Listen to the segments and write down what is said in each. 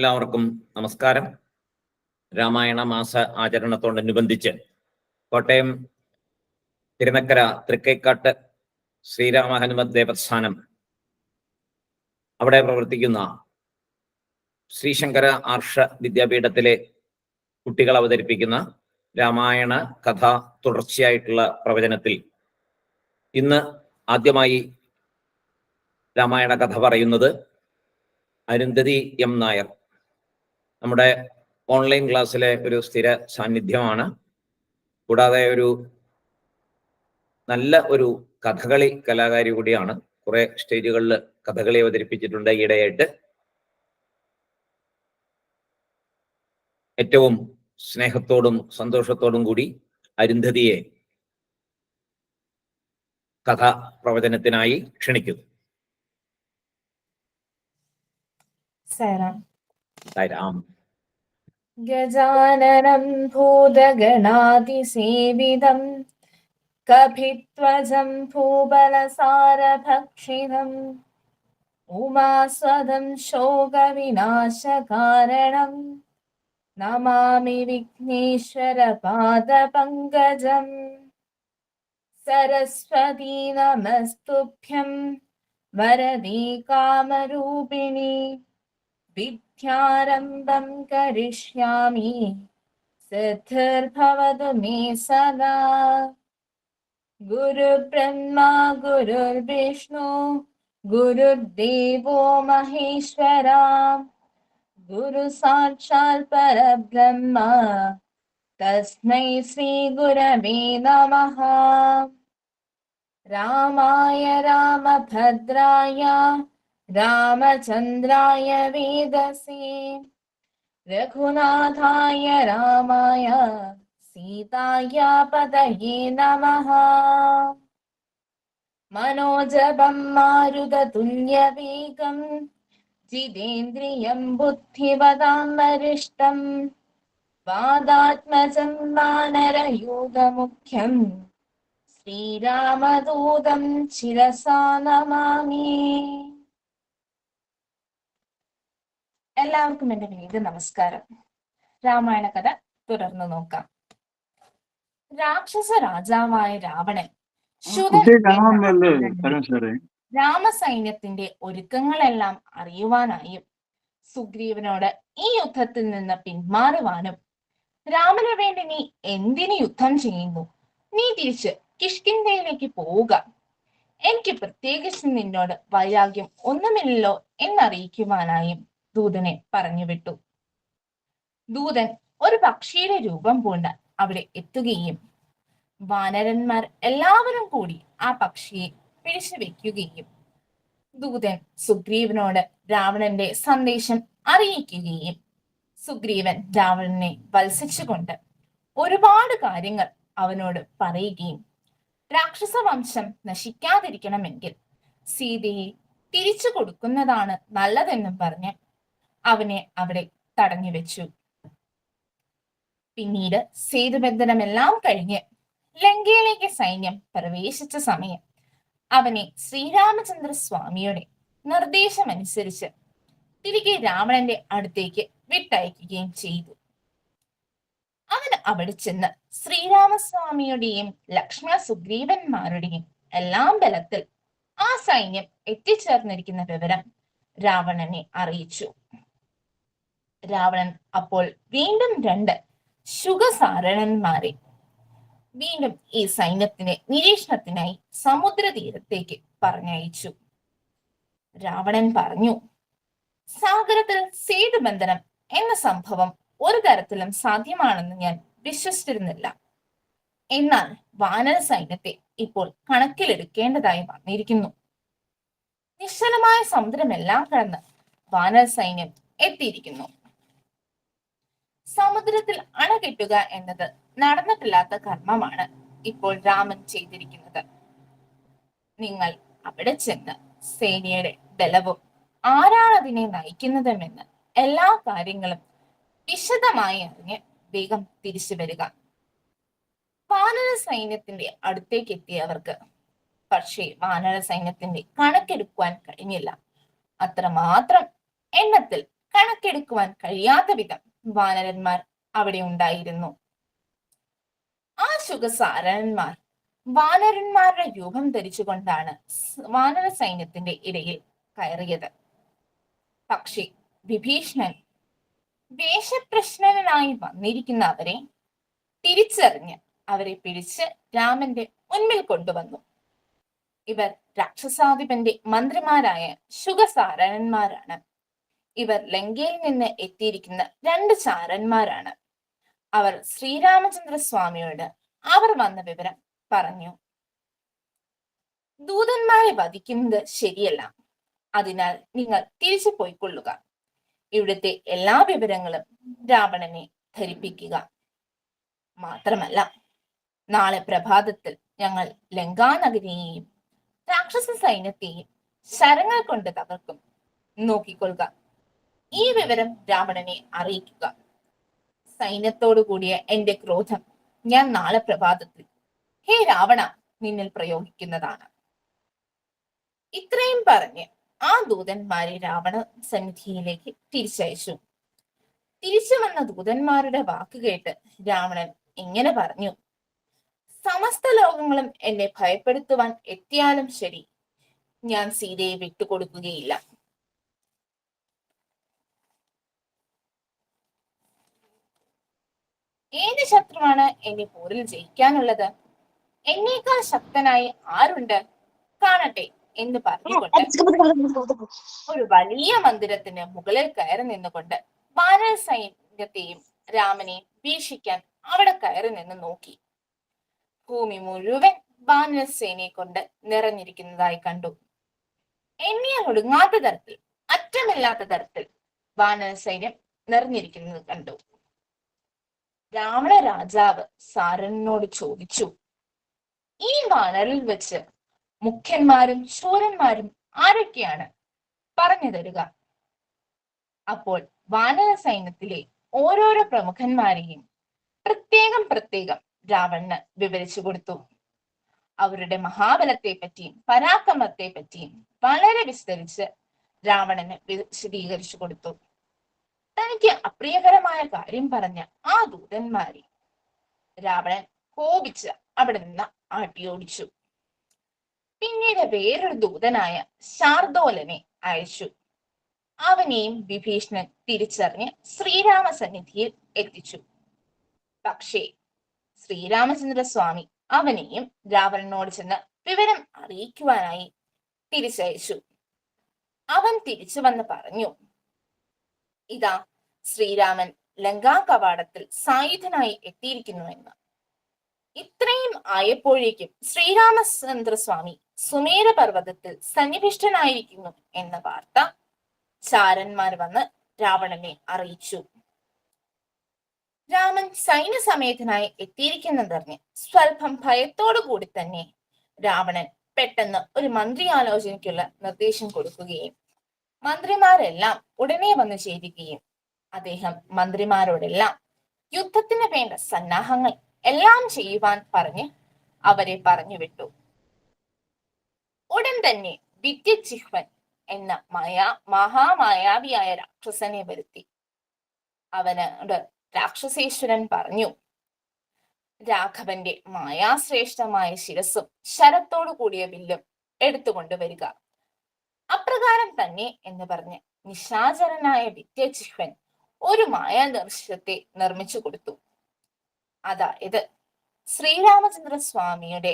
എല്ലാവർക്കും നമസ്കാരം. രാമായണ മാസ ആചരണത്തോടനുബന്ധിച്ച് കോട്ടയം തിരുനക്കര തൃക്കൈക്കാട്ട് ശ്രീരാമ ഹനുമത് ദേവസ്ഥാനം അവിടെ പ്രവർത്തിക്കുന്ന ശ്രീശങ്കര ആർഷ വിദ്യാപീഠത്തിലെ കുട്ടികൾ അവതരിപ്പിക്കുന്ന രാമായണ കഥ തുടർച്ചയായിട്ടുള്ള പ്രവചനത്തിൽ ഇന്ന് ആദ്യമായി രാമായണ കഥ പറയുന്നത് അരുന്ധതി എം നായർ. നമ്മുടെ ഓൺലൈൻ ക്ലാസ്സിലെ ഒരു സ്ഥിര സാന്നിധ്യമാണ്. കൂടാതെ ഒരു നല്ല ഒരു കഥകളി കലാകാരി കൂടിയാണ്. കുറെ സ്റ്റേജുകളിൽ കഥകളി അവതരിപ്പിച്ചിട്ടുണ്ട് ഈയിടെയായിട്ട്. ഏറ്റവും സ്നേഹത്തോടും സന്തോഷത്തോടും കൂടി അരുന്ധതിയെ കഥ പ്രവചനത്തിനായി ക്ഷണിക്കുന്നു. തരാം ഗജാനനം ഭൂതഗണാതിസേവിതം കഭിത്വജം ഭൂബലസാരഭക്ഷിതം ഉമാസ്വദം ശോകവിനാശകാരണം നമാമി വിഘ്നേശ്വര പാദപങ്കജം സരസ്വതീ നമസ്തുഭ്യം വരദീ കാമരൂപിണി विद्यारम्भं करिष्यामि। सिद्धिर्भवतु मे सदा। गुरुब्रह्मा गुरुर्विष्णु गुरुर्देवो महेश्वरा। गुरु साक्षात् परब्रह्म। तस्मै श्रीगुरवे नमः। रामाय रामभद्राय रामचन्द्राय वेदसे रघुनाथाय रामाय सीताया पतये नमः। मनोजपं मारुततुल्यवेगं जितेन्द्रियं बुद्धिवदां वरिष्ठं वादात्मजं वानरयोगमुख्यं श्रीरामदूतं शिरसा नमामि എല്ലാവർക്കും എന്റെ വിനീത നമസ്കാരം. രാമായണ കഥ തുടർന്ന് നോക്കാം. രാക്ഷസ രാജാവായ രാവണൻ രാമസൈന്യത്തിന്റെ ഒരുക്കങ്ങളെല്ലാം അറിയുവാനായും സുഗ്രീവനോട് ഈ യുദ്ധത്തിൽ നിന്ന് പിന്മാറുവാനും രാമന് വേണ്ടി നീ എന്തിന് യുദ്ധം ചെയ്യുന്നു? നീ തിരിച്ച് കിഷ്കിന്ധയിലേക്ക് പോവുക. എനിക്ക് പ്രത്യേകിച്ച് നിന്നോട് വൈരാഗ്യം ഒന്നുമില്ലല്ലോ എന്നറിയിക്കുവാനായും ദൂതനെ പറഞ്ഞു വിട്ടു. ദൂതൻ ഒരു പക്ഷിയുടെ രൂപം പൂണ്ട് അവിടെ എത്തുകയും വാനരന്മാർ എല്ലാവരും കൂടി ആ പക്ഷിയെ പിടിച്ചു വെക്കുകയും ദൂതൻ സുഗ്രീവനോട് രാവണന്റെ സന്ദേശം അറിയിക്കുകയും സുഗ്രീവൻ രാവണനെ വത്സിച്ചുകൊണ്ട് ഒരുപാട് കാര്യങ്ങൾ അവനോട് പറയുകയും രാക്ഷസ വംശം നശിക്കാതിരിക്കണമെങ്കിൽ സീതയെ തിരിച്ചു കൊടുക്കുന്നതാണ് നല്ലതെന്നും പറഞ്ഞ് അവനെ അവിടെ തടഞ്ഞു വെച്ചു പിന്നീട് സേതുബന്ധനമെല്ലാം കഴിഞ്ഞ് ലങ്കയിലേക്ക് സൈന്യം പ്രവേശിച്ച സമയം അവനെ ശ്രീരാമചന്ദ്ര സ്വാമിയുടെ നിർദ്ദേശമനുസരിച്ച് തിരികെ രാവണന്റെ അടുത്തേക്ക് വിട്ടയക്കുകയും ചെയ്തു. അവൻ അവിടെ ചെന്ന് ശ്രീരാമസ്വാമിയുടെയും ലക്ഷ്മണ സുഗ്രീവന്മാരുടെയും എല്ലാം ബലത്തിൽ ആ സൈന്യം എത്തിച്ചേർന്നിരിക്കുന്ന വിവരം രാവണനെ അറിയിച്ചു. രാവണൻ അപ്പോൾ വീണ്ടും രണ്ട് ശുഖസാരണന്മാരെ. വീണ്ടും ഈ സൈന്യത്തിനെ നിരീക്ഷണത്തിനായി സമുദ്രതീരത്തേക്ക് പറഞ്ഞയച്ചു. രാവണൻ പറഞ്ഞു സാഗരത്തിൽ സേതുബന്ധനം എന്ന സംഭവം ഒരു തരത്തിലും സാധ്യമാണെന്ന് ഞാൻ വിശ്വസിച്ചിരുന്നില്ല. എന്നാൽ വാനര സൈന്യത്തെ ഇപ്പോൾ കണക്കിലെടുക്കേണ്ടതായി വന്നിരിക്കുന്നു. നിശ്ചലമായ സമുദ്രമെല്ലാം കടന്ന് വാനര സൈന്യം എത്തിയിരിക്കുന്നു. സമുദ്രത്തിൽ അണ കെട്ടുക എന്നത് നടന്നിട്ടില്ലാത്ത കർമ്മമാണ് ഇപ്പോൾ രാമൻ ചെയ്തിരിക്കുന്നത്. നിങ്ങൾ അവിടെ ചെന്ന് സേനയുടെ ബലവും ആരാണ് അതിനെ നയിക്കുന്നതുമെന്ന് എല്ലാ കാര്യങ്ങളും വിശദമായി അറിഞ്ഞ് വേഗം തിരിച്ചു വരിക. വാനര സൈന്യത്തിന്റെ അടുത്തേക്ക് എത്തിയവർക്ക് പക്ഷേ വാനര സൈന്യത്തിന്റെ കണക്കെടുക്കുവാൻ കഴിഞ്ഞില്ല. അത്രമാത്രം എണ്ണത്തിൽ കണക്കെടുക്കുവാൻ കഴിയാത്ത വിധം വാനരന്മാർ അവിടെ ഉണ്ടായിരുന്നു. ആ ശുഖസാരന്മാർ വാനരന്മാരുടെ രൂപം ധരിച്ചുകൊണ്ടാണ് വാനര സൈന്യത്തിന്റെ ഇടയിൽ കയറിയത്. പക്ഷേ വിഭീഷണൻ വേഷപ്രശ്നനായി വന്നിരിക്കുന്ന അവരെ തിരിച്ചറിഞ്ഞ് അവരെ പിടിച്ച് രാമന്റെ മുൻപിൽ കൊണ്ടുവന്നു. ഇവർ രാക്ഷസാധിപന്റെ മന്ത്രിമാരായ ശുഗസാരണന്മാരാണ് ഇവർ ലങ്കയിൽ നിന്ന് എത്തിയിരിക്കുന്ന രണ്ട് ചാരന്മാരാണ്. അവർ ശ്രീരാമചന്ദ്ര സ്വാമിയോട് അവർ വന്ന വിവരം പറഞ്ഞു. ദൂതന്മാരെ വധിക്കുന്നത് ശരിയല്ല. അതിനാൽ നിങ്ങൾ തിരിച്ചു പോയിക്കൊള്ളുക. ഇവിടുത്തെ എല്ലാ വിവരങ്ങളും രാവണനെ ധരിപ്പിക്കുക. മാത്രമല്ല നാളെ പ്രഭാതത്തിൽ ഞങ്ങൾ ലങ്കാനഗരിയെയും രാക്ഷസ സൈന്യത്തെയും ശരങ്ങൾ കൊണ്ട് തകർക്കും. നോക്കിക്കൊള്ളുക. ഈ വിവരം ബ്രാഹ്മണനെ അറിയിക്കുക. സൈന്യത്തോടു കൂടിയ എന്റെ ക്രോധം ഞാൻ നാളെ പ്രഭാതത്തിൽ. ഹേ രാവണ നിന്നിൽ പ്രയോഗിക്കുന്നതാണ്. ഇത്രയും പറഞ്ഞ് ആ ദൂതന്മാരെ രാവണ സന്നിധിയിലേക്ക് തിരിച്ചയച്ചു. തിരിച്ചു വന്ന ദൂതന്മാരുടെ വാക്ക് കേട്ട് രാവണൻ ഇങ്ങനെ പറഞ്ഞു സമസ്ത ലോകങ്ങളും എന്നെ ഭയപ്പെടുത്തുവാൻ എത്തിയാലും ശരി. ഞാൻ സീതയെ വിട്ടുകൊടുക്കുകയില്ല. ഏത് ശത്രുവാണ് എന്നെ പോരിൽ ജയിക്കാനുള്ളത്? എന്നേക്കാൾ ശക്തനായി ആരുണ്ട്? കാണട്ടെ എന്ന് പറഞ്ഞുകൊണ്ട് ഒരു വലിയ മന്ദിരത്തിന് മുകളിൽ കയറി നിന്നുകൊണ്ട് വാനര സൈന്യത്തെയും രാമനെ വീക്ഷിക്കാൻ അവിടെ കയറി നിന്ന് നോക്കി. ഭൂമി മുഴുവൻ വാനര സേനയെ കൊണ്ട് നിറഞ്ഞിരിക്കുന്നതായി കണ്ടു. എണ്ണിയാൽ ഒടുങ്ങാത്ത തരത്തിൽ അറ്റമില്ലാത്ത തരത്തിൽ വാനര സൈന്യം നിറഞ്ഞിരിക്കുന്നത് കണ്ടു. രാവണ രാജാവ് സാരനോട് ചോദിച്ചു ഈ വാനറിൽ വെച്ച് മുഖ്യന്മാരും ശൂരന്മാരും ആരൊക്കെയാണ്? പറഞ്ഞു തരുക. അപ്പോൾ വാനര സൈന്യത്തിലെ ഓരോരോ പ്രമുഖന്മാരെയും പ്രത്യേകം പ്രത്യേകം രാവണന് വിവരിച്ചു കൊടുത്തു. അവരുടെ മഹാബലത്തെ പറ്റിയും പരാക്രമത്തെ പറ്റിയും വളരെ വിസ്തരിച്ച് രാവണന് വിശദീകരിച്ചു കൊടുത്തു. തനിക്ക് അപ്രിയകരമായ കാര്യം പറഞ്ഞ ആ ദൂതന്മാരെ രാവണൻ കോപിച്ച് അവിടെ നിന്ന് ആട്ടിയോടിച്ചു പിന്നീട് വേറൊരു ദൂതനായ ശാർദോലനെ അയച്ചു. അവനെയും വിഭീഷണൻ തിരിച്ചറിഞ്ഞ് ശ്രീരാമ സന്നിധിയിൽ എത്തിച്ചു. പക്ഷേ ശ്രീരാമചന്ദ്ര സ്വാമി അവനെയും രാവണനോട് ചെന്ന് വിവരം അറിയിക്കുവാനായി തിരിച്ചയച്ചു. അവൻ തിരിച്ചു വന്ന് പറഞ്ഞു ഇതാ ശ്രീരാമൻ ലങ്കാ കവാടത്തിൽ സായുധനായി എത്തിയിരിക്കുന്നുവെന്ന് ഇത്രയും ആയപ്പോഴേക്കും ശ്രീരാമചന്ദ്ര സ്വാമി സുമേര പർവതത്തിൽ സന്നിഭിഷ്ടനായിരിക്കുന്നു എന്ന വാർത്ത ചാരന്മാർ വന്ന് രാവണനെ അറിയിച്ചു. രാമൻ സൈന്യസമേതനായി എത്തിയിരിക്കുന്നതറിഞ്ഞ് സ്വല്പം ഭയത്തോടു കൂടി തന്നെ രാവണൻ പെട്ടെന്ന് ഒരു മന്ത്രി ആലോചനയ്ക്കുള്ള നിർദ്ദേശം കൊടുക്കുകയും മന്ത്രിമാരെല്ലാം ഉടനെ വന്നു ചേരുകയും അദ്ദേഹം മന്ത്രിമാരോടെല്ലാം യുദ്ധത്തിന് വേണ്ട സന്നാഹങ്ങൾ എല്ലാം ചെയ്യുവാൻ പറഞ്ഞ് അവരെ പറഞ്ഞു വിട്ടു ഉടൻ തന്നെ വിദ്യജിഹ്വൻ എന്ന മായാ മഹാമായാവിയായ രാക്ഷസനെ വരുത്തി. അവനോട് രാക്ഷസേശ്വരൻ പറഞ്ഞു രാഘവന്റെ മായാശ്രേഷ്ഠമായ ശിരസും ശരത്തോടു കൂടിയ വില്ലും എടുത്തുകൊണ്ടുവരിക അപ്രകാരം തന്നെ എന്ന് പറഞ്ഞ് നിശാചരനായ വിദ്യജിഹ്വൻ ഒരു മായാദർശത്തെ നിർമ്മിച്ചു കൊടുത്തു. അതായത് ശ്രീരാമചന്ദ്ര സ്വാമിയുടെ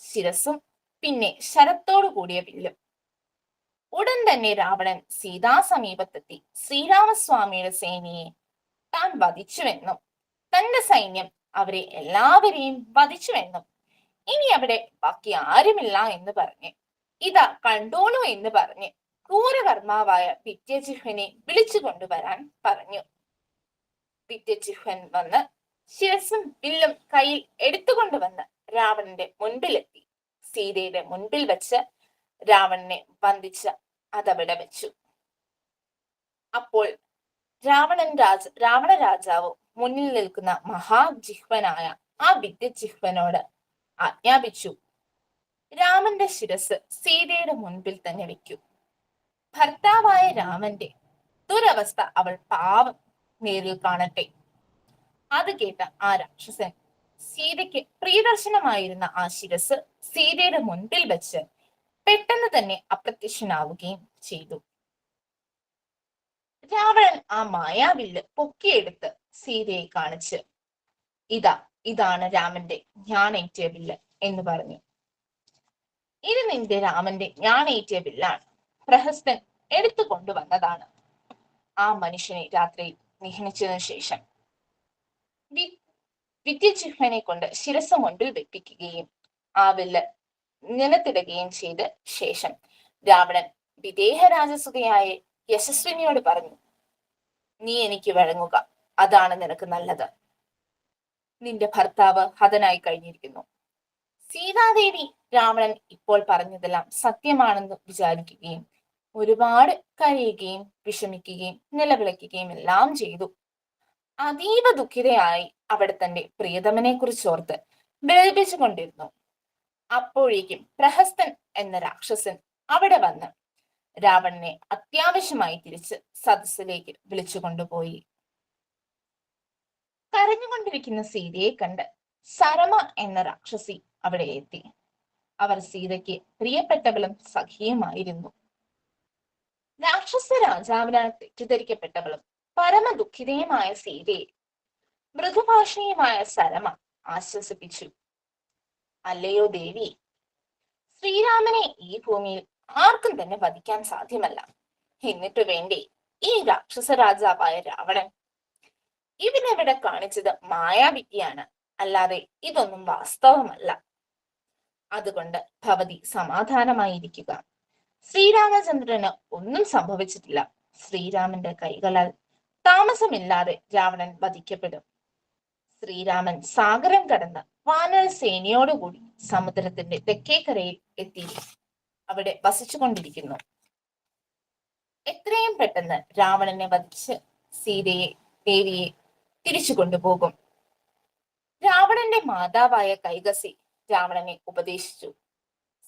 ശിരസും പിന്നെ ശരത്തോടു കൂടിയ വില്ലും ഉടൻ തന്നെ രാവണൻ സീതാസമീപത്തെത്തി ശ്രീരാമസ്വാമിയുടെ സേനയെ താൻ വധിച്ചുവെന്നും തന്റെ സൈന്യം അവരെ എല്ലാവരെയും വധിച്ചുവെന്നും ഇനി അവിടെ ബാക്കി ആരുമില്ല എന്ന് പറഞ്ഞ് ഇതാ കണ്ടോളൂ എന്ന് പറഞ്ഞ് ക്രൂരകർമാവായ പിറ്റേജിഹ്വനെ വിളിച്ചു കൊണ്ടുവരാൻ പറഞ്ഞു. പിറ്റേജിഹ്വൻ വന്ന് ശിരസും വില്ലും കയ്യിൽ എടുത്തുകൊണ്ടുവന്ന് രാവണന്റെ മുൻപിലെത്തി. സീതയുടെ മുൻപിൽ വെച്ച് രാവണനെ വന്ദിച്ച് അതവിടെ വെച്ചു. അപ്പോൾ രാവണൻ രാജ രാവണ രാജാവ് മുന്നിൽ നിൽക്കുന്ന മഹാജിഹ്വനായ ആ വിദ്യജിഹ്വനോട് ആജ്ഞാപിച്ചു. രാമന്റെ ശിരസ് സീതയുടെ മുൻപിൽ തന്നെ വെക്കൂ ഭർത്താവായ രാമന്റെ ദുരവസ്ഥ അവൾ പാവം നേരിൽ കാണട്ടെ. അത് കേട്ട ആ രാക്ഷസൻ സീതയ്ക്ക് പ്രിയദർശനമായിരുന്ന ആ ശിരസ് സീതയുടെ മുൻപിൽ വെച്ച് പെട്ടെന്ന് തന്നെ അപ്രത്യക്ഷനാവുകയും ചെയ്തു. രാവണൻ ആ മായാവില്ല് പൊക്കിയെടുത്ത് സീതയെ കാണിച്ച് ഇതാ ഇതാണ് രാമന്റെ ഞാനേറ്റിയ വില്ല് എന്ന് പറഞ്ഞു. ഇത് നിന്റെ രാമന്റെ ഞാനേറ്റിയ വില്ലാണ്. പ്രഹസ്തൻ എടുത്തു കൊണ്ടുവന്നതാണ് ആ മനുഷ്യനെ രാത്രി നിഹനിച്ചതിനു ശേഷം വി- വിദ്യജിഹ്വനെ കൊണ്ട് ശിരസ് മുൻപിൽ വെപ്പിക്കുകയും ആ വില്ല് നിലത്തിടുകയും ചെയ്ത ശേഷം രാവണൻ വിദേഹ രാജസുഖയായ യശസ്വിനിയോട് പറഞ്ഞു നീ എനിക്ക് വഴങ്ങുക. അതാണ് നിനക്ക് നല്ലത്. നിന്റെ ഭർത്താവ് ഹതനായി കഴിഞ്ഞിരിക്കുന്നു. സീതാദേവി രാവണൻ ഇപ്പോൾ പറഞ്ഞതെല്ലാം സത്യമാണെന്ന് വിചാരിക്കുകയും ഒരുപാട് കരയുകയും വിഷമിക്കുകയും നിലവിളിക്കുകയും എല്ലാം ചെയ്തു. അതീവ ദുഃഖിതയായി അവിടെ തന്റെ പ്രിയതമനെ കുറിച്ച് ഓർത്ത് വിലപിച്ചുകൊണ്ടിരുന്നു അപ്പോഴേക്കും പ്രഹസ്തൻ എന്ന രാക്ഷസൻ അവിടെ വന്ന് രാവണനെ അത്യാവശ്യമായി തിരിച്ച് സദസ്സിലേക്ക് വിളിച്ചു കൊണ്ടുപോയി. കരഞ്ഞുകൊണ്ടിരിക്കുന്ന സീതയെ കണ്ട് സരമ എന്ന രാക്ഷസി അവിടെ എത്തി. അവർ സീതയ്ക്ക് പ്രിയപ്പെട്ടവളും സഖിയുമായിരുന്നു. രാക്ഷസ രാജാവിനാൽ തെറ്റിദ്ധരിക്കപ്പെട്ടവളും പരമ ദുഃഖിതയുമായ സീതയെ മൃദുഭാഷയുമായ സരമ ആശ്വസിപ്പിച്ചു. അല്ലയോ ദേവി ശ്രീരാമനെ ഈ ഭൂമിയിൽ ആർക്കും തന്നെ വധിക്കാൻ സാധ്യമല്ല. എന്നിട്ടു വേണ്ടി ഈ രാക്ഷസ രാജാവായ രാവണൻ? ഇവനെവിടെ കാണിച്ചത് മായാവിദ്യയാണ്. അല്ലാതെ ഇതൊന്നും വാസ്തവമല്ല. അതുകൊണ്ട് ഭവതി സമാധാനമായിരിക്കുക. ശ്രീരാമചന്ദ്രന് ഒന്നും സംഭവിച്ചിട്ടില്ല. ശ്രീരാമന്റെ കൈകളാൽ താമസമില്ലാതെ രാവണൻ വധിക്കപ്പെടും. ശ്രീരാമൻ സാഗരം കടന്ന് വാനര സേനയോടുകൂടി സമുദ്രത്തിന്റെ തെക്കേക്കരയിൽ എത്തി അവിടെ വസിച്ചുകൊണ്ടിരിക്കുന്നു. എത്രയും പെട്ടെന്ന് രാവണനെ വധിച്ച് സീതയെ ദേവിയെ തിരിച്ചു കൊണ്ടുപോകും. രാവണന്റെ മാതാവായ കൈകസി രാവണനെ ഉപദേശിച്ചു.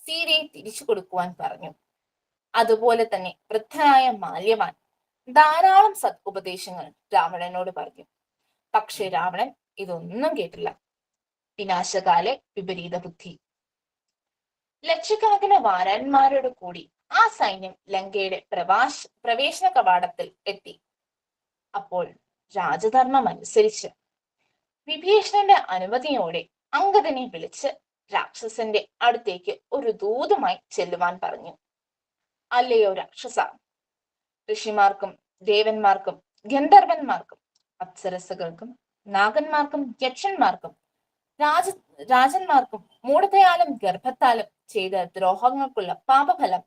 സീതയെ തിരിച്ചു കൊടുക്കുവാൻ പറഞ്ഞു. അതുപോലെ തന്നെ വൃദ്ധനായ മാല്യവാൻ ധാരാളം സത് ഉപദേശങ്ങൾ രാവണനോട് പറഞ്ഞു. പക്ഷെ രാവണൻ ഇതൊന്നും കേട്ടില്ല. വിനാശകാലെ വിപരീത ബുദ്ധി. ലക്ഷക്കണക്കിന് വാരന്മാരോട് കൂടി ആ സൈന്യം ലങ്കയുടെ പ്രവാശ പ്രവേശന കവാടത്തിൽ എത്തി. അപ്പോൾ രാജധർമ്മം അനുസരിച്ച് വിഭീഷണന്റെ അനുമതിയോടെ അങ്കദനെ വിളിച്ച് രാക്ഷസന്റെ അടുത്തേക്ക് ഒരു ദൂതുമായി ചെല്ലുവാൻ പറഞ്ഞു. അല്ലയോ രാക്ഷസ ഋഷിമാർക്കും ദേവന്മാർക്കും ഗന്ധർവന്മാർക്കും അപ്സരസകൾക്കും നാഗന്മാർക്കും യക്ഷന്മാർക്കും രാജ രാജന്മാർക്കും മൂഢതയാലും ഗർഭത്താലും ചെയ്ത ദ്രോഹങ്ങൾക്കുള്ള പാപഫലം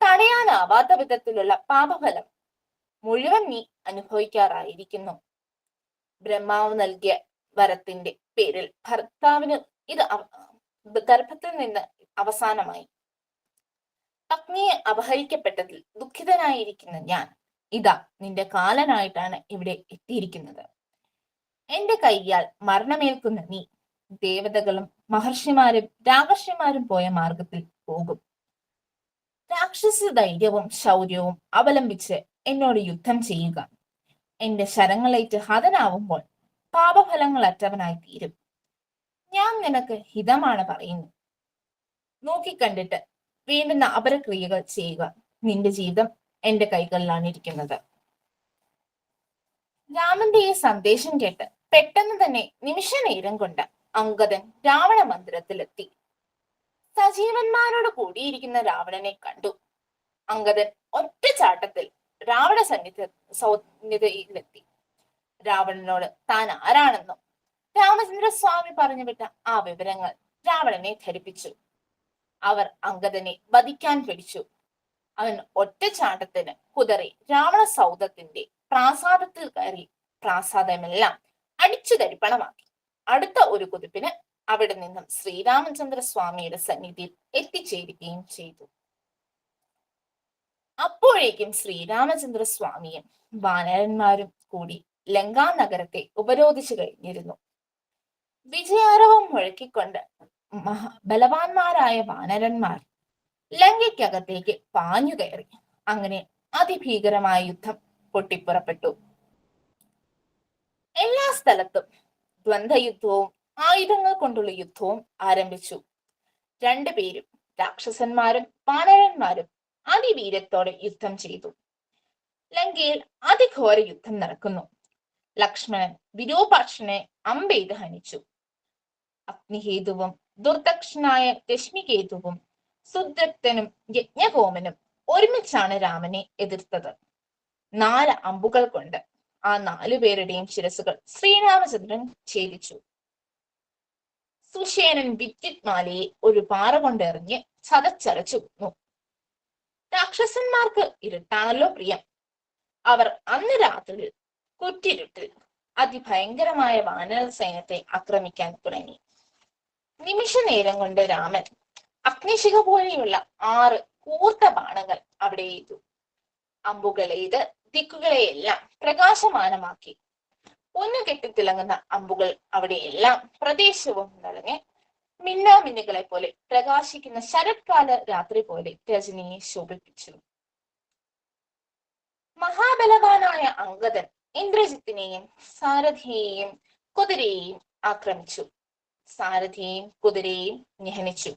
തടയാനാവാത്ത വിധത്തിലുള്ള പാപഫലം മുഴുവൻ നീ അനുഭവിക്കാറായിരിക്കുന്നു. ബ്രഹ്മാവ് നൽകിയ വരത്തിന്റെ പേരിൽ ഭർത്താവിന് ഇത് ഗർഭത്തിൽ നിന്ന് അവസാനമായി. പത്നിയെ അപഹരിക്കപ്പെട്ടതിൽ ദുഃഖിതനായിരിക്കുന്ന ഞാൻ ഇതാ നിന്റെ കാലനായിട്ടാണ് ഇവിടെ എത്തിയിരിക്കുന്നത്. എന്റെ കൈയാൽ മരണമേൽക്കുന്ന നീ ദേവതകളും മഹർഷിമാരും രാകർഷിമാരും പോയ മാർഗത്തിൽ പോകും. രാക്ഷസ ധൈര്യവും ശൗര്യവും അവലംബിച്ച് എന്നോട് യുദ്ധം ചെയ്യുക. എന്റെ ശരങ്ങളേറ്റ് ഹതനാവുമ്പോൾ പാപഫലങ്ങൾ അറ്റവനായി തീരും. ഞാൻ നിനക്ക് ഹിതമാണ് പറയുന്നു. നോക്കിക്കണ്ടിട്ട് വേണ്ടുന്ന അപരക്രിയകൾ ചെയ്യുക. നിന്റെ ജീവിതം എന്റെ കൈകളിലാണ് ഇരിക്കുന്നത്. രാമന്റെ ഈ സന്ദേശം കേട്ട് പെട്ടെന്ന് തന്നെ നിമിഷ നേരം കൊണ്ട് അങ്കദൻ രാവണ മന്ദിരത്തിലെത്തി. സജീവന്മാരോട് കൂടിയിരിക്കുന്ന രാവണനെ കണ്ടു. അങ്കദൻ ഒറ്റ ചാട്ടത്തിൽ രാവണ സന്നിധ സൗന്ദര്യയിലെത്തി രാവണനോട് താൻ ആരാണെന്നും രാമചന്ദ്ര സ്വാമി പറഞ്ഞു വിട്ട ആ വിവരങ്ങൾ രാവണനെ ധരിപ്പിച്ചു. അവർ അങ്കദനെ വധിക്കാൻ പിടിച്ചു. അവൻ ഒറ്റച്ചാട്ടത്തിന് കുതറി രാവണ സൗദത്തിന്റെ പ്രാസാദത്തിൽ കയറി പ്രാസാദമെല്ലാം അടിച്ചു തരിപ്പണമാക്കി അടുത്ത ഒരു കുതിപ്പിന് അവിടെ നിന്നും ശ്രീരാമചന്ദ്ര സ്വാമിയുടെ സന്നിധിയിൽ എത്തിച്ചേരുകയും ചെയ്തു. അപ്പോഴേക്കും ശ്രീരാമചന്ദ്ര സ്വാമിയും വാനരന്മാരും കൂടി ലങ്കാ നഗരത്തെ ഉപരോധിച്ചു കഴിഞ്ഞിരുന്നു. വിജയാരവം മുഴക്കിക്കൊണ്ട് മഹാ ബലവാന്മാരായ വാനരന്മാർ ലങ്കയ്ക്കകത്തേക്ക് പാഞ്ഞു കയറി. അങ്ങനെ അതിഭീകരമായ യുദ്ധം പൊട്ടിപ്പുറപ്പെട്ടു. എല്ലാ സ്ഥലത്തും ദ്വന്ദ്വയുദ്ധവും ആയുധങ്ങൾ കൊണ്ടുള്ള യുദ്ധവും ആരംഭിച്ചു. രണ്ടുപേരും രാക്ഷസന്മാരും വാനരന്മാരും അതിവീരത്തോടെ യുദ്ധം ചെയ്തു. ലങ്കയിൽ അതിഘോര യുദ്ധം നടക്കുന്നു. ലക്ഷ്മണൻ വിരൂപാക്ഷനെ അമ്പെയ്ത് ഹനിച്ചു. അഗ്നിഹേതുവും ദുർദക്ഷനായ രശ്മികേതുവും സുദ്രക്തനും യജ്ഞകോമനും ഒരുമിച്ചാണ് രാമനെ എതിർത്തത്. നാല് അമ്പുകൾ കൊണ്ട് ആ നാലു പേരുടെയും ശിരസുകൾ ശ്രീരാമചന്ദ്രൻ ഛേദിച്ചു. സുഷേനൻ വിദ്യുത്മാലയെ ഒരു പാറ കൊണ്ടെറിഞ്ഞ് ചതച്ചരച്ചു രാക്ഷസന്മാർക്ക് ഇരുട്ടാണല്ലോ പ്രിയം. അവർ അന്ന് രാത്രി കുറ്റിരുട്ടിൽ അതിഭയങ്കരമായ വാനര സൈന്യത്തെ ആക്രമിക്കാൻ തുടങ്ങി. നിമിഷ നേരം കൊണ്ട് രാമൻ അഗ്നിശിഖ പോലെയുള്ള ആറ് കൂർത്ത ബാണങ്ങൾ അവിടെ എയ്തു. അമ്പുകളെയ്ത് ദിക്കുകളെയെല്ലാം പ്രകാശമാനമാക്കി. ഒന്നു കെട്ടിത്തിളങ്ങുന്ന അമ്പുകൾ അവിടെയെല്ലാം പ്രദേശവും നിറഞ്ഞ് മിന്നാമിന്നുകളെ പോലെ പ്രകാശിക്കുന്ന ശരത്കാല രാത്രി പോലെ രജനിയെ ശോഭിപ്പിച്ചു. മഹാബലവാനായ അങ്കദൻ ഇന്ദ്രജിത്തിനെയും സാരഥിയെയും കുതിരയെയും ആക്രമിച്ചു. സാരഥിയെയും കുതിരയെയും ഞഹനിച്ചു.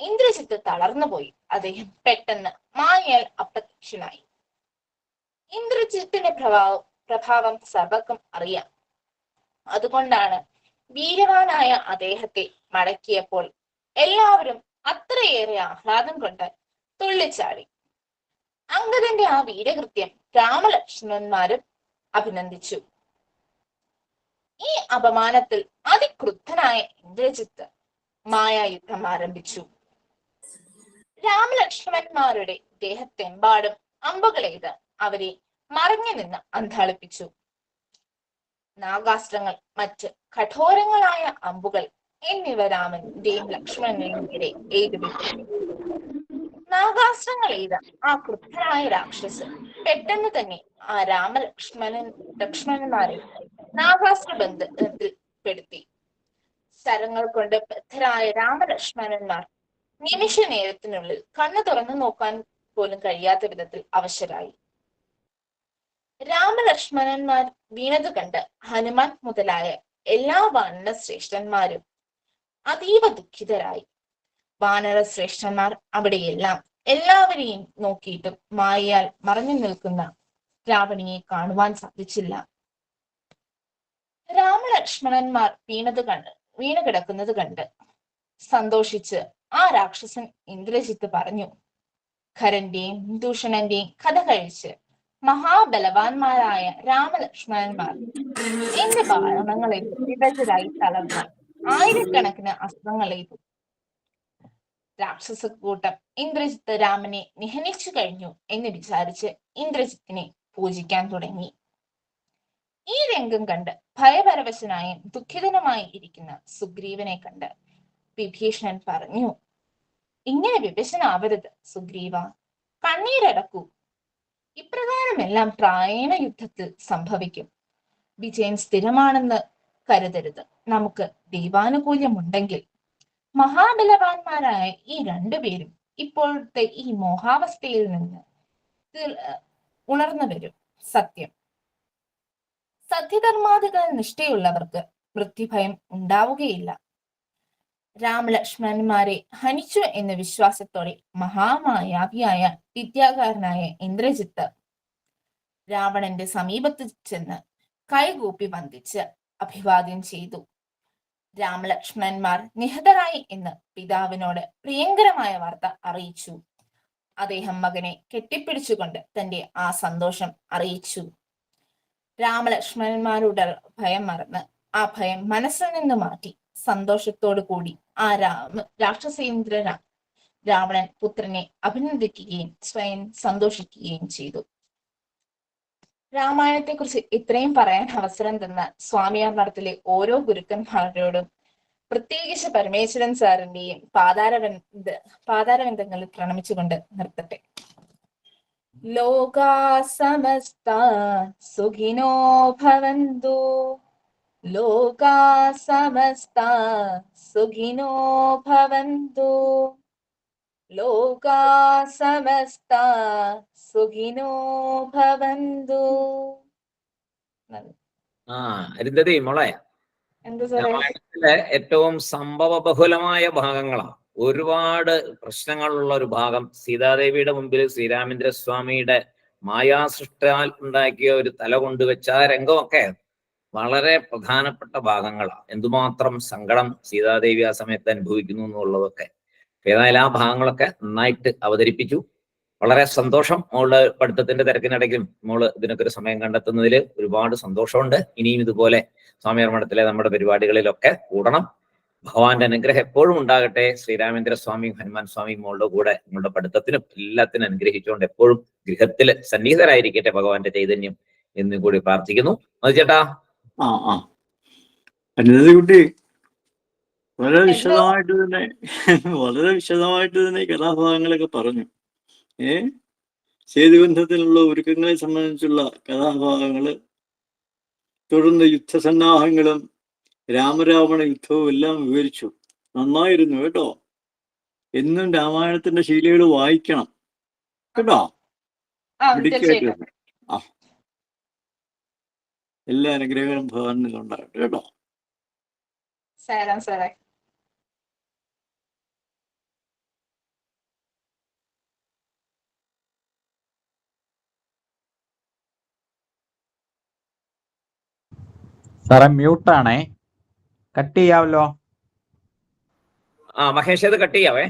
ഇന്ദ്രജിത്ത് തളർന്നുപോയി അദ്ദേഹം പെട്ടെന്ന് മായയാൽ അപ്രത്യക്ഷനായി. ഇന്ദ്രജിത്തിന്റെ പ്രഭാവം പ്രഭാവം സർവർക്കും അറിയാം. അതുകൊണ്ടാണ് വീരവാനായ അദ്ദേഹത്തെ മടക്കിയപ്പോൾ എല്ലാവരും അത്രയേറെ ആഹ്ലാദം കൊണ്ട് തുള്ളിച്ചാടി. അങ്കദന്റെ ആ വീരകൃത്യം രാമലക്ഷ്മണന്മാരും അഭിനന്ദിച്ചു. ഈ അപമാനത്തിൽ അതിക്രുദ്ധനായ ഇന്ദ്രജിത്ത് മായായുദ്ധം ആരംഭിച്ചു. രാമലക്ഷ്മണന്മാരുടെ ദേഹത്തെമ്പാടും അമ്പുകളെയ്ത് അവരെ മറഞ്ഞു നിന്ന് അന്താളിപ്പിച്ചു. നാഗാസ്ത്രങ്ങൾ മറ്റ് കഠോരങ്ങളായ അമ്പുകൾ എന്നിവ രാമന്റെയും ലക്ഷ്മണന്റെയും നേരെ എയ്തുവിട്ടു നാഗാസ്ത്രങ്ങൾ എയ്ത ആ ക്രുദ്ധനായ രാക്ഷസൻ പെട്ടെന്ന് തന്നെ ആ രാമലക്ഷ്മണൻ ലക്ഷ്മണന്മാരെ നാഗാസ്ത്ര ബന്ധത്തിൽ പെടുത്തി. ശരങ്ങൾ കൊണ്ട് ബദ്ധരായ രാമലക്ഷ്മണന്മാർ നിമിഷ നേരത്തിനുള്ളിൽ കണ്ണു തുറന്നു നോക്കാൻ പോലും കഴിയാത്ത വിധത്തിൽ അവശരായി. രാമലക്ഷ്മണന്മാർ വീണത് കണ്ട് ഹനുമാൻ മുതലായ എല്ലാ വാനര ശ്രേഷ്ഠന്മാരും അതീവ ദുഃഖിതരായി. വാനര ശ്രേഷ്ഠന്മാർ അവിടെയെല്ലാം എല്ലാവരെയും നോക്കിയിട്ടും മായയാൽ മറഞ്ഞു നിൽക്കുന്ന രാവണിയെ കാണുവാൻ സാധിച്ചില്ല. രാമലക്ഷ്മണന്മാർ വീണത് കണ്ട് വീണ് കിടക്കുന്നത് കണ്ട് സന്തോഷിച്ച് ആ രാക്ഷസൻ ഇന്ദ്രജിത്ത് പറഞ്ഞു ഖരന്റെയും ദൂഷണന്റെയും കഥ കഴിച്ച് മഹാബലവാന്മാരായ രാമലക്ഷ്മണന്മാർ എന്റെ ബാണങ്ങളെ വിഭജരായി തളർന്ന് ആയിരക്കണക്കിന് അസ്ത്രങ്ങളെയ്തു രാക്ഷസക്കൂട്ടം ഇന്ദ്രജിത്ത് രാമനെ നിഹനിച്ചു കഴിഞ്ഞു എന്ന് വിചാരിച്ച് ഇന്ദ്രജിത്തിനെ പൂജിക്കാൻ തുടങ്ങി. ഈ രംഗം കണ്ട് ഭയപരവശനായും ദുഃഖിതനുമായി ഇരിക്കുന്ന സുഗ്രീവനെ കണ്ട് വിഭീഷണൻ പറഞ്ഞു ഇങ്ങനെ വിഭജനാവരുത് സുഗ്രീവ. കണ്ണീരടക്കൂ. ഇപ്രകാരമെല്ലാം പ്രായണ യുദ്ധത്തിൽ സംഭവിക്കും. വിജയം സ്ഥിരമാണെന്ന് കരുതരുത്. നമുക്ക് ദൈവാനുകൂല്യമുണ്ടെങ്കിൽ. മഹാബലവാന്മാരായ ഈ രണ്ടുപേരും ഇപ്പോഴത്തെ ഈ മോഹാവസ്ഥയിൽ നിന്ന് ഉണർന്നു വരും സത്യം. സത്യധർമാദികൾ നിഷ്ഠയുള്ളവർക്ക് മൃത്യുഭയം ഉണ്ടാവുകയില്ല. രാമലക്ഷ്മണന്മാരെ ഹനിച്ചു എന്ന വിശ്വാസത്തോടെ മഹാമായാവിയായ വിദ്യാകാരനായ ഇന്ദ്രജിത്ത് രാവണന്റെ സമീപത്ത് ചെന്ന് കൈകൂപ്പി വന്ദിച്ച് അഭിവാദ്യം ചെയ്തു. രാമലക്ഷ്മണന്മാർ നിഹതരായി എന്ന് പിതാവിനോട് പ്രിയങ്കരമായ വാർത്ത അറിയിച്ചു. അദ്ദേഹം മകനെ കെട്ടിപ്പിടിച്ചുകൊണ്ട് തന്റെ ആ സന്തോഷം അറിയിച്ചു. രാമലക്ഷ്മണന്മാരുടെ ഭയം മറന്ന് ആ ഭയം മനസ്സിൽ നിന്ന് മാറ്റി സന്തോഷത്തോടു കൂടി ആ രാമ രാക്ഷസേന്ദ്ര രാ- രാവണൻ പുത്രനെ അഭിനന്ദിക്കുകയും സ്വയം സന്തോഷിക്കുകയും ചെയ്തു. രാമായണത്തെ കുറിച്ച് ഇത്രയും പറയാൻ അവസരം തന്ന സ്വാമിയാർ മഠത്തിലെ ഓരോ ഗുരുക്കന്മാരോടും പ്രത്യേകിച്ച് പരമേശ്വരൻ സാറിന്റെയും പാതാരവന്ത പാതാരബന്ധങ്ങളിൽ പ്രണമിച്ചുകൊണ്ട് നിർത്തട്ടെ. ലോകാ സമസ്ത സുഖിനോ ഭവന്തു. ലോകാ സമസ്ത സുഖിനോ ഭവന്തു. ലോകാ സമസ്ത സുഖിനോ ഭവന്തു. ആ അരുന്ധതി മോളെ. രാമായണത്തിലെ ഏറ്റവും സംഭവ ബഹുലമായ ഭാഗങ്ങളാണ് ഒരുപാട് പ്രശ്നങ്ങളുള്ള ഒരു ഭാഗം സീതാദേവിയുടെ മുമ്പിൽ ശ്രീരാമേന്ദ്ര സ്വാമിയുടെ മായാസൃഷ്ടാൽ ഉണ്ടാക്കിയ ഒരു തല കൊണ്ടുവച്ച ആ രംഗമൊക്കെ വളരെ പ്രധാനപ്പെട്ട ഭാഗങ്ങളാണ് എന്തുമാത്രം സങ്കടം സീതാദേവി ആ സമയത്ത് അനുഭവിക്കുന്നു എന്നുള്ളതൊക്കെ. ഏതായാലും ആ ഭാഗങ്ങളൊക്കെ നന്നായിട്ട് അവതരിപ്പിച്ചു. വളരെ സന്തോഷം മോൾ പഠിത്തത്തിന്റെ തിരക്കിനിടയ്ക്കും മോൾ ഇതിനൊക്കെ ഒരു സമയം കണ്ടെത്തുന്നതിൽ ഒരുപാട് സന്തോഷമുണ്ട്. ഇനിയും ഇതുപോലെ സ്വാമിയർ മഠത്തിലെ നമ്മുടെ പരിപാടികളിലൊക്കെ കൂടണം. ഭഗവാന്റെ അനുഗ്രഹം എപ്പോഴും ഉണ്ടാകട്ടെ. ശ്രീരാമേന്ദ്ര സ്വാമിയും ഹനുമാൻ സ്വാമിയും മോളുടെ കൂടെ നിങ്ങളുടെ പഠിത്തത്തിനും എല്ലാത്തിനും അനുഗ്രഹിച്ചുകൊണ്ട് എപ്പോഴും ഗൃഹത്തിൽ സന്നിഹിതരായിരിക്കട്ടെ ഭഗവാന്റെ ചൈതന്യം എന്നും കൂടി പ്രാർത്ഥിക്കുന്നു. മതി ചേട്ടാ. ആ ആ. കുട്ടി വളരെ വിശദമായിട്ട് തന്നെ വളരെ വിശദമായിട്ട് തന്നെ കഥാഭാഗങ്ങളൊക്കെ പറഞ്ഞു. ഏ? സേതുബന്ധത്തിനുള്ള ഒരുക്കങ്ങളെ സംബന്ധിച്ചുള്ള കഥാഭാഗങ്ങൾ തുടർന്ന് യുദ്ധസന്നാഹങ്ങളും രാമരാവണ യുദ്ധവും എല്ലാം വിവരിച്ചു. നന്നായിരുന്നു കേട്ടോ. എന്നും രാമായണത്തിന്റെ ശീലകൾ വായിക്കണം. കേട്ടോ. ആ എല്ലാ അനുഗ്രഹങ്ങളും ഭഗവാനിൽ ഉണ്ടാകട്ടെ കേട്ടോ. സാറേ മ്യൂട്ടാണേ കട്ട് ചെയ്യാമല്ലോ ആ മഹേഷ് അത് കട്ട് ചെയ്യാവേ.